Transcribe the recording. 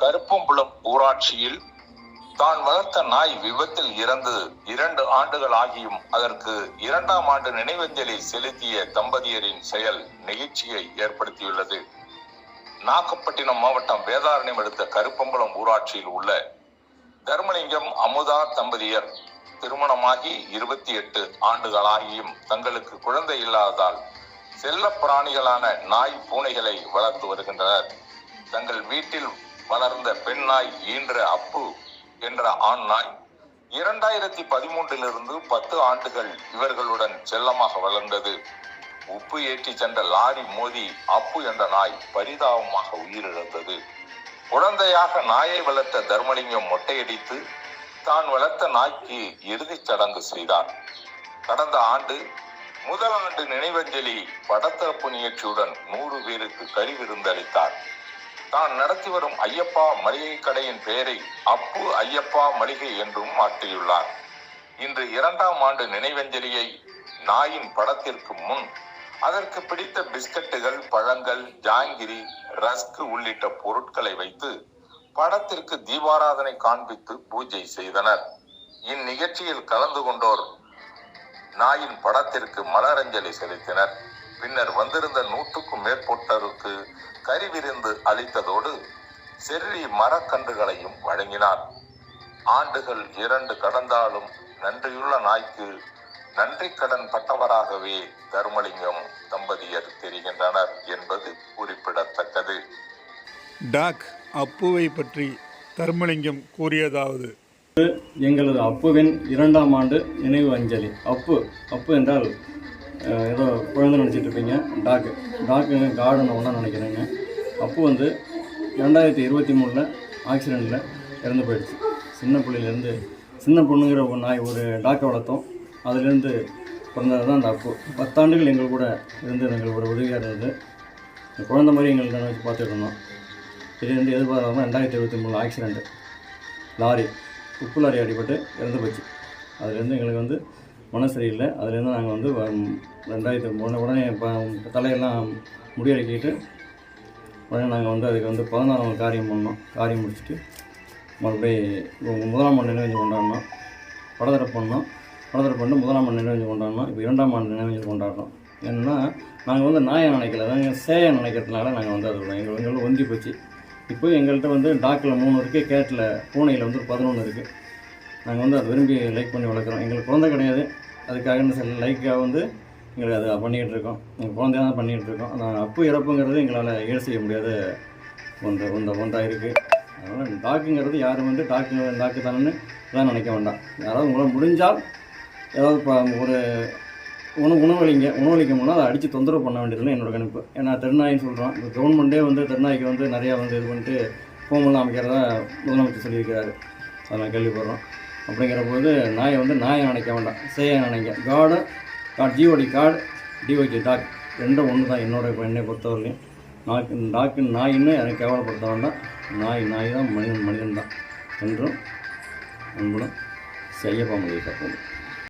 கருப்பம்புலம் ஊராட்சியில் தான் வளர்த்த நாய் விபத்தில் இறந்து இரண்டு ஆண்டுகள் ஆகியும் அதற்கு இரண்டாம் ஆண்டு நினைவஞ்சலி செலுத்திய தம்பதியரின் செயல் நெகிழ்ச்சியை ஏற்படுத்தியுள்ளது. நாகப்பட்டினம் மாவட்டம் வேதாரண்யம் அடுத்த கருப்பம்பலம் ஊராட்சியில் உள்ள தர்மலிங்கம் அமுதா தம்பதியர் திருமணமாகி இருபத்தி எட்டு ஆண்டுகளாகியும் தங்களுக்கு குழந்தை இல்லாததால் செல்ல பிராணிகளான நாய் பூனைகளை வளர்த்து வருகின்றனர். தங்கள் வீட்டில் வளர்ந்த பெண் நாய் ஈன்ற அப்பு என்ற ஆண் நாய். இரண்டாயிரத்தி பதிமூன்றிலிருந்து பத்து ஆண்டுகள் இவர்களுடன் செல்லமாக வளர்ந்தது. உப்பு ஏற்றி சென்ற லாரி மோதி அப்பு என்ற நாய் பரிதாபமாக உயிரிழந்தது. குழந்தையாக நாயை வளர்த்த தர்மலிங்கம் மொட்டையடித்து தான் வளர்த்த நாய்க்கு இறுதிச் சடங்கு செய்தார். கடந்த ஆண்டு முதல் ஆண்டு நினைவஞ்சலி படத்தரப்பு நிகழ்ச்சியுடன் நூறு பேருக்கு கறி விருந்தளித்தார் தான் நடத்தி வரும் ஐயப்பா மளிகை கடையின் பெயரை அப்பு ஐயப்பா மளிகை என்றும் மாற்றியுள்ளார். இன்று இரண்டாம் ஆண்டு நினைவஞ்சலியை நாயின் படத்திற்கு முன் அதற்கு பிடித்த பிஸ்கட்டுகள் பழங்கள் ஜாங்கிரி ரஸ்க் உள்ளிட்ட பொருட்களை வைத்து படத்திற்கு தீபாராதனை காண்பித்து பூஜை செய்தனர். இந்நிகழ்ச்சியில் கலந்து கொண்டோர் நாயின் படத்திற்கு மலரஞ்சலி செலுத்தினர். பின்னர் வந்திருந்த நூற்றுக்கும் மேற்பட்டோருக்கு கறிவிருந்து அளித்ததோடு செர்ரி மரக்கன்றுகளையும் வழங்கினார். ஆண்டுகள் இரண்டு கடந்தாலும் நன்றியுள்ள நாய்க்கு நன்றி கடன் பட்டவராகவே தர்மலிங்கம் தம்பதியர் தெரிகின்றனர் என்பது குறிப்பிடத்தக்கது. டாக் அப்புவை பற்றி தர்மலிங்கம் கூறியதாவது. எங்களது அப்புவின் இரண்டாம் ஆண்டு நினைவு அஞ்சலி. அப்பு அப்பு என்றால் ஏதோ குழந்தை நினச்சிட்டு இருப்பீங்க. டாக்கு டாக்குங்க கார்டன் ஒன்றா நினைக்கிறேங்க. அப்பு வந்து ரெண்டாயிரத்தி இருபத்தி மூணில் ஆக்சிடெண்ட்டில் இறந்து போயிடுச்சு. சின்ன பிள்ளையிலேருந்து சின்ன பொண்ணுங்கிற ஒரு நாய் ஒரு டாக்கை வளர்த்தோம். அதுலேருந்து பிறந்தது தான் அந்த அப்பு. பத்தாண்டுகள் எங்கள் கூட இருந்து எங்களுக்கு ஒரு உதவியாக இருந்தது. குழந்தை மாதிரி எங்களுக்கு நினைச்சு பார்த்துட்டு இருந்தோம். திடீர்னு எதிர்பாராமல் ரெண்டாயிரத்தி இருபத்தி மூணு ஆக்சிடெண்ட்டு லாரி உப்பு லாரி அடிபட்டு இறந்து போச்சு. அதுலேருந்து எங்களுக்கு வந்து மன சரியில்லை. அதுலேருந்து நாங்கள் வந்து வ- உடனே மூணு உடனே இப்போ தலையெல்லாம் முடியடக்கிட்டு உடனே நாங்கள் வந்து அதுக்கு வந்து பதினாறாம் காரியம் பண்ணோம். காரியம் முடிச்சுட்டு மறுபடியும் முதலாம் ஆண்டு நினைவஞ்சு கொண்டாடினோம். படதரை பண்ணோம். படதரை பண்ணி முதலாம் ஆண்டு நினைவஞ்சு கொண்டாடினோம். இப்போ இரண்டாம் ஆண்டு நினைவஞ்சு கொண்டாடுறோம். ஏன்னா நாங்கள் வந்து நாயை நினைக்கல. நாங்கள் சேயை நினைக்கிறதுனால நாங்கள் வந்து அது எங்கள் எங்களுக்கு ஒந்தி போச்சு. இப்போ எங்கள்கிட்ட வந்து டாக்கில் மூணு இருக்குது கேட்டில் பூனையில் வந்து ஒரு பதினொன்று இருக்குது நாங்கள் வந்து அதை விரும்பி லைக் பண்ணி வளர்க்குறோம். எங்களுக்கு குழந்தை கிடையாது. அதுக்காக சில லைக்காக வந்து எங்களுக்கு அதை பண்ணிக்கிட்டு இருக்கோம். எங்கள் குழந்தையாக தான் பண்ணிக்கிட்டு இருக்கோம். அந்த அப்பு இறப்புங்கிறது எங்களால் ஈடு செய்ய முடியாத ஒன்று ஒன்ற ஒன்றாக இருக்குது அதனால் டாக்குங்கிறது யாரும் வந்து டாக்கு டாக்கு தானேன்னு தான் நினைக்க வேண்டாம். யாராவது உங்களால் முடிஞ்சால் ஏதாவது இப்போ ஒரு உணவு உணவளிங்க உணவளிக்க முடியல அதை அடித்து தொந்தரவு பண்ண வேண்டியதுல என்னோட கணிப்பு. ஏன்னா திருநாயின்னு சொல்கிறோம் இப்போ கவர்மெண்ட்டே வந்து திருநாய்க்கு வந்து நிறையா வந்து இது பண்ணிட்டு ஹோமெல்லாம் அமைக்கிறதா முதலமைச்சர் சொல்லியிருக்கிறாரு. அதை நான் கேள்விப்படுறோம். அப்படிங்கிற போது நாயை வந்து நாயை நினைக்க வேண்டாம் சேயை நினைங்க காடு God GOD God DOG dog ரெண்டும் ஒன்று தான். என்னோட என்னை பொறுத்தவரையிலையும். நாக்கு டாக்கு நாயின்னு எனக்கு கேவலப்படுத்த வேண்டாம். நாய் நாய் தான் மனிதன் மனிதன் தான் என்றும் அன்புடன் செய்யப்பா முடியும்